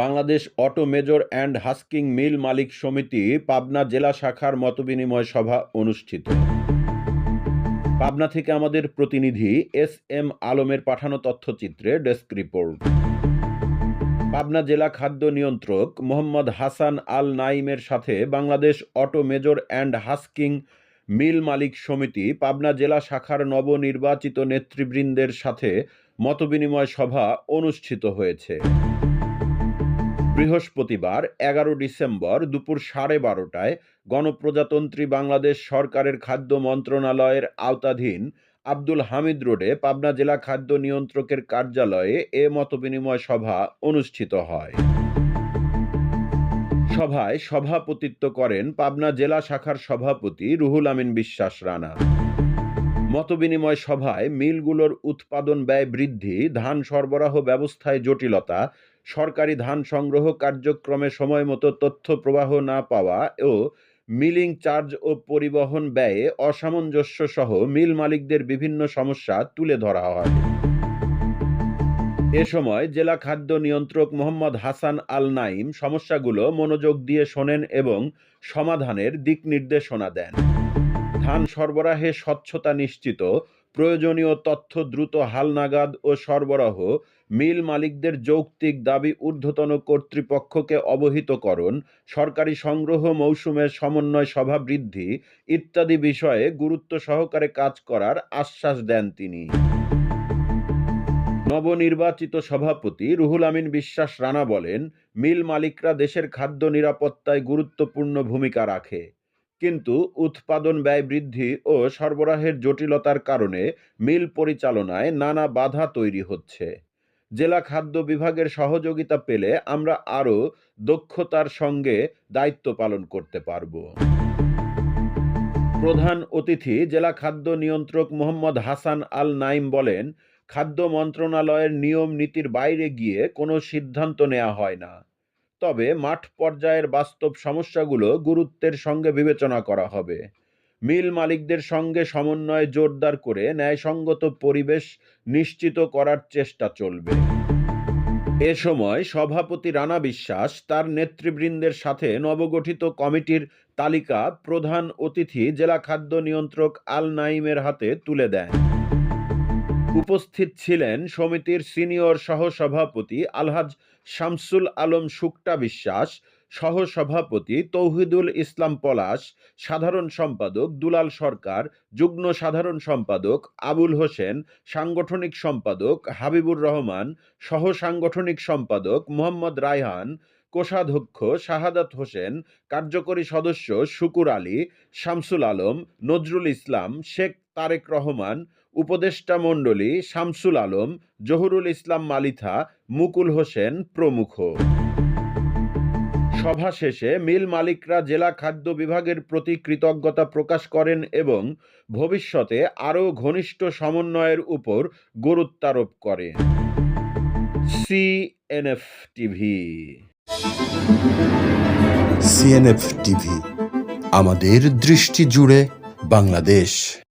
Bangladesh auto major and husking mill মালিক সমিতি পাবনা জেলা শাখার মতবিনিময় সভা অনুষ্ঠিত। পাবনা থেকে আমাদের প্রতিনিধি এস এম আলমের পাঠানো তথ্যচিত্রে ডেস্ক রিপোর্ট। পাবনা জেলা খাদ্য নিয়ন্ত্রক মোহাম্মদ হাসান আল নাইমের সাথে Bangladesh auto major and husking mill মালিক সমিতি পাবনা জেলা শাখার নবনির্বাচিত নেতৃবৃন্দের সাথে মতবিনিময় সভা অনুষ্ঠিত হয়েছে। বৃহস্পতিবার, এগারো ডিসেম্বর দুপুর সাড়ে বারোটায় গণপ্রজাতন্ত্রী বাংলাদেশ সরকারের খাদ্য মন্ত্রণালয়ের আওতাধীন আব্দুল হামিদ রোডে পাবনা জেলা খাদ্য নিয়ন্ত্রকের কার্যালয়ে এ মতবিনিময় সভা অনুষ্ঠিত হয়। সভায় সভাপতিত্ব করেন পাবনা জেলা শাখার সভাপতি রুহুল আমিন বিশ্বাস রানা। মতবিনিময় সভায় মিলগুলোর উৎপাদন ব্যয় বৃদ্ধি, ধান সরবরাহ ব্যবস্থায় জটিলতা সরকারি ধান সংগ্রহ কার্যক্রমে সময়মতো তথ্য প্রবাহ না পাওয়া ও মিলিং চার্জ ও পরিবহন ব্যয়ে অসামঞ্জস্য সহ মিল মালিকদের বিভিন্ন সমস্যা তুলে ধরা হয়। এ সময় জেলা খাদ্য নিয়ন্ত্রক মোহাম্মদ হাসান আল নাইম সমস্যাগুলো মনোযোগ দিয়ে শোনেন এবং সমাধানের দিক নির্দেশনা দেন। ধান সরবরাহে স্বচ্ছতা নিশ্চিত প্রয়োজনীয় তথ্য দ্রুত হালনাগাদ ও সরবরাহ, মিল মালিকদের যৌক্তিক দাবি ঊর্ধ্বতন কর্তৃপক্ষকে অবহিতকরণ, সরকারি সংগ্রহ মৌসুমের সমন্বয় সভা বৃদ্ধি ইত্যাদি বিষয়ে গুরুত্ব সহকারে কাজ করার আশ্বাস দেন তিনি। নবনির্বাচিত সভাপতি রুহুল আমিন বিশ্বাস রানা বলেন, মিল মালিকরা দেশের খাদ্য নিরাপত্তায় গুরুত্বপূর্ণ ভূমিকা রাখে। কিন্তু উৎপাদন ব্যয় বৃদ্ধি ও সরবরাহের জটিলতার কারণে মিল পরিচালনায় নানা বাধা তৈরি হচ্ছে। জেলা খাদ্য বিভাগের সহযোগিতা পেলে আমরা আরও দক্ষতার সঙ্গে দায়িত্ব পালন করতে পারব। প্রধান অতিথি জেলা খাদ্য নিয়ন্ত্রক মোহাম্মদ হাসান আল নাইম বলেন, খাদ্য মন্ত্রণালয়ের নিয়ম নীতির বাইরে গিয়ে কোনো সিদ্ধান্ত নেওয়া হয় না। তবে মাঠ পর্যায়ের বাস্তব সমস্যাগুলো গুরুত্বের সঙ্গে বিবেচনা করা হবে। মিল মালিকদের সঙ্গে সমন্বয় জোরদার করে ন্যায়সঙ্গত পরিবেশ নিশ্চিত করার চেষ্টা চলবে। এ সময় সভাপতি রানা বিশ্বাস তার নেতৃবৃন্দের সাথে নবগঠিত কমিটির তালিকা প্রধান অতিথি জেলা খাদ্য নিয়ন্ত্রক আল নাইমের হাতে তুলে দেন। উপস্থিত ছিলেন সমিতির সিনিয়র সহসভাপতি আলহাজ শামসুল আলম শুক্তা বিশ্বাস, সহসভাপতি তৌহিদুল ইসলাম পলাশ, সাধারণ সম্পাদক দুলাল সরকার, যুগ্ম সাধারণ সম্পাদক আবুল হোসেন, সাংগঠনিক সম্পাদক হাবিবুর রহমান সহ সাংগঠনিক সম্পাদক মোহাম্মদ রায়হান, কোষাধ্যক্ষ শাহাদাত হোসেন, কার্যকরী সদস্য শুকুর আলী, শামসুল আলম, নজরুল ইসলাম, শেখ তারেক রহমান উপদেষ্টা মণ্ডলী শামসুল আলম, জহুরুল ইসলাম মালিথা, মুকুল হোসেন প্রমুখ। সভা শেষে মিল মালিকরা জেলা খাদ্য বিভাগের প্রতি কৃতজ্ঞতা প্রকাশ করেন এবং ভবিষ্যতে আরও ঘনিষ্ঠ সমন্বয়ের উপর গুরুত্বারোপ করেন। CNF TV. সিএনএফ টিভি, আমাদের দৃষ্টি জুড়ে বাংলাদেশ।